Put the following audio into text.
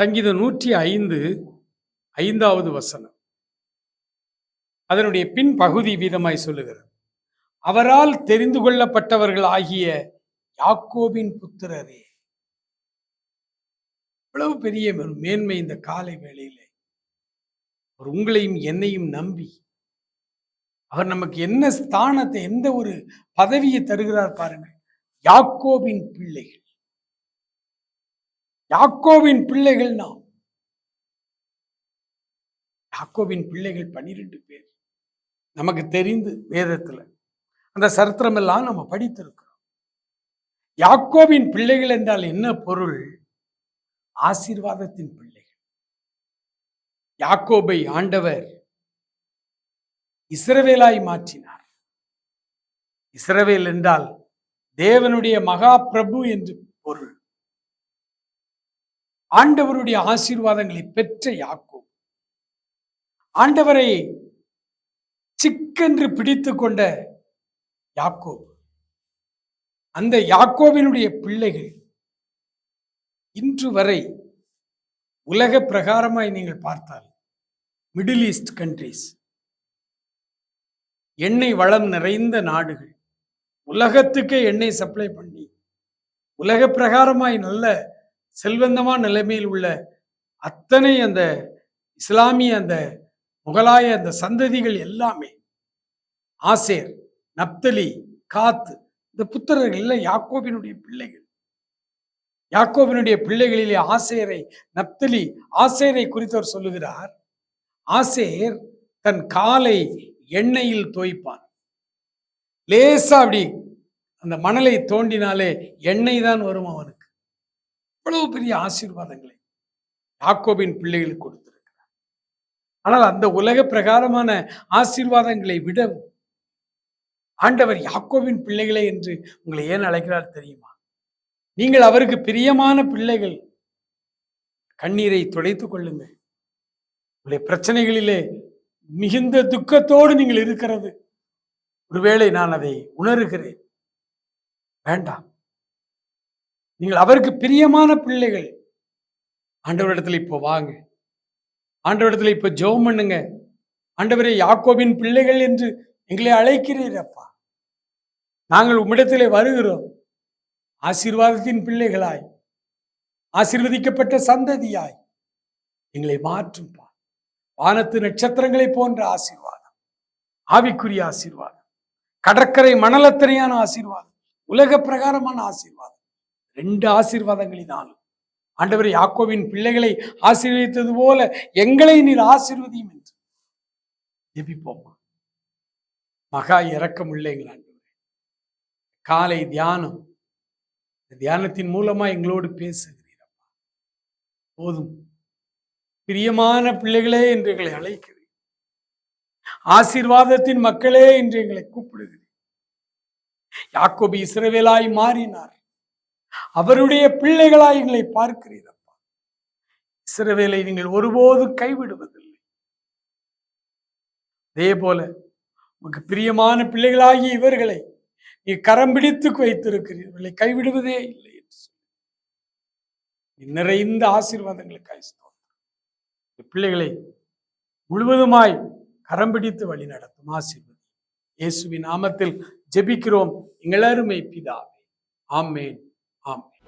சங்கீதம் நூற்றி ஐந்து ஐந்தாவது வசனம். அதனுடைய பின் பகுதி வீதமாய் சொல்லுகிறது. அவரால் தெரிந்து கொள்ளப்பட்டவர்கள் ஆகிய யாக்கோபின் புத்திரரே. இவ்வளவு பெரிய மேன்மை இந்த காலை வேளையிலே. அவர் உங்களையும் என்னையும் நம்பி அவர் நமக்கு என்ன ஸ்தானத்தை எந்த ஒரு பதவியை தருகிறார் பாருங்கள். யாக்கோபின் பிள்ளைகள். யாக்கோவின் பிள்ளைகள் நாம். யாக்கோவின் பிள்ளைகள் பன்னிரெண்டு பேர். நமக்கு தெரிந்து வேதத்துல. அந்த சரித்திரம் எல்லாம் நம்ம படித்திருக்கிறோம். யாக்கோவின் பிள்ளைகள் என்றால் என்ன பொருள்? ஆசீர்வாதத்தின் பிள்ளைகள். யாக்கோபை ஆண்டவர் இஸ்ரவேலாய் மாற்றினார். இஸ்ரவேல் என்றால் தேவனுடைய மகா பிரபு என்று பொருள். ஆண்டவருடைய ஆசீர்வாதங்களை பெற்ற யாக்கோ ஆண்டவரை சிக்கென்று பிடித்து கொண்ட யாக்கோ அந்த யாக்கோவினுடைய பிள்ளைகள் இன்று வரை உலக பிரகாரமாய் நீங்கள் பார்த்தால் மிடில் ஈஸ்ட் கண்ட்ரிஸ் எண்ணெய் வளம் நிறைந்த நாடுகள் உலகத்துக்கே எண்ணெய் சப்ளை பண்ணி உலக பிரகாரமாய் நல்ல செல்வந்தமான நிலைமையில் உள்ள அத்தனை அந்த இஸ்லாமிய அந்த முகலாய அந்த சந்ததிகள் எல்லாமே ஆசேர் நப்தலி காத்து இந்த புத்திரர்கள் எல்லாம் யாக்கோபினுடைய பிள்ளைகள். யாக்கோபினுடைய பிள்ளைகளிலே ஆசேரை நப்தலி ஆசேரை குறித்தவர் சொல்லுகிறார். ஆசேர் தன் காலை எண்ணெயில் தோய்ப்பான் லேசா அப்படி அந்த மணலை தோண்டினாலே எண்ணெய் தான் வரும் அவனுக்கு. இவ்வளவு பெரிய ஆசீர்வாதங்களை யாக்கோபின் பிள்ளைகளுக்கு கொடுத்திருக்கிறார். ஆனால் அந்த உலக பிரகாரமான ஆசீர்வாதங்களை விட ஆண்டவர் யாக்கோவின் பிள்ளைகளே என்று உங்களை ஏன் அழைக்கிறார் தெரியுமா? நீங்கள் அவருக்கு பிரியமான பிள்ளைகள். கண்ணீரை துடைத்துக் கொள்ளுங்கள். உங்களுடைய பிரச்சனைகளிலே மிகுந்த துக்கத்தோடு நீங்கள் இருக்கிறது. ஒருவேளை நான் அதை உணர்கிறேன். வேண்டாம். நீங்கள் அவருக்கு பிரியமான பிள்ளைகள். ஆண்டவரிடத்துல இப்போ வாங்க. ஆண்டவரிடத்துல இப்போ ஜெபம் பண்ணுங்க. ஆண்டவரே யாக்கோபின் பிள்ளைகள் என்று எங்களை அழைக்கிறீரப்பா நாங்கள் உம்மிடத்திலே வருகிறோம். ஆசீர்வாதத்தின் பிள்ளைகளாய். ஆசீர்வதிக்கப்பட்ட சந்ததியாய். எங்களை மாற்றும்பா. வானத்து நட்சத்திரங்களை போன்ற ஆசீர்வாதம். ஆவிக்குரிய ஆசீர்வாதம். கடற்கரை மணலத்தனையான ஆசீர்வாதம். உலக பிரகாரமான ஆசீர்வாதம். ரெண்டு ஆசீர்வாதங்களினால் ஆண்டவர் யாக்கோவின் பிள்ளைகளை ஆசீர்வதித்தது போல எங்களை நீர் ஆசீர்வதியும் என்று. ஜெபிப்போம்மா மகா இரக்கமுள்ள எங்கள் ஆண்டவர். காலை தியானம். தியானத்தின் மூலமா எங்களோடு பேசுகிறீரப்பா. போதும். பிரியமான பிள்ளைகளே என்று எங்களை அழைக்கிறேன் ஆசீர்வாதத்தின் மக்களே என்று எங்களை கூப்பிடுகிறேன் யாக்கோபி இஸ்ரவேலாய் மாறினார். அவருடைய பிள்ளைகளாய் எங்களை பார்க்கிறீரப்பா. சிறவேலை நீங்கள் ஒருபோதும் கைவிடுவதில்லை. அதே போல உமக்கு பிரியமான பிள்ளைகளாகிய இவர்களை நீ கரம் பிடித்து வைத்திருக்கிறீர்களை கைவிடுவதே இல்லை என்று சொல்லி. நிறைந்த ஆசீர்வாதங்களுக்காய் பிள்ளைகளை முழுவதுமாய் கரம் பிடித்து வழி நடத்தும் ஆசீர்வாதம் இயேசுவின் நாமத்தில் ஜெபிக்கிறோம். எங்களருமை பிதாவே. ஆமேன். ஆமேன்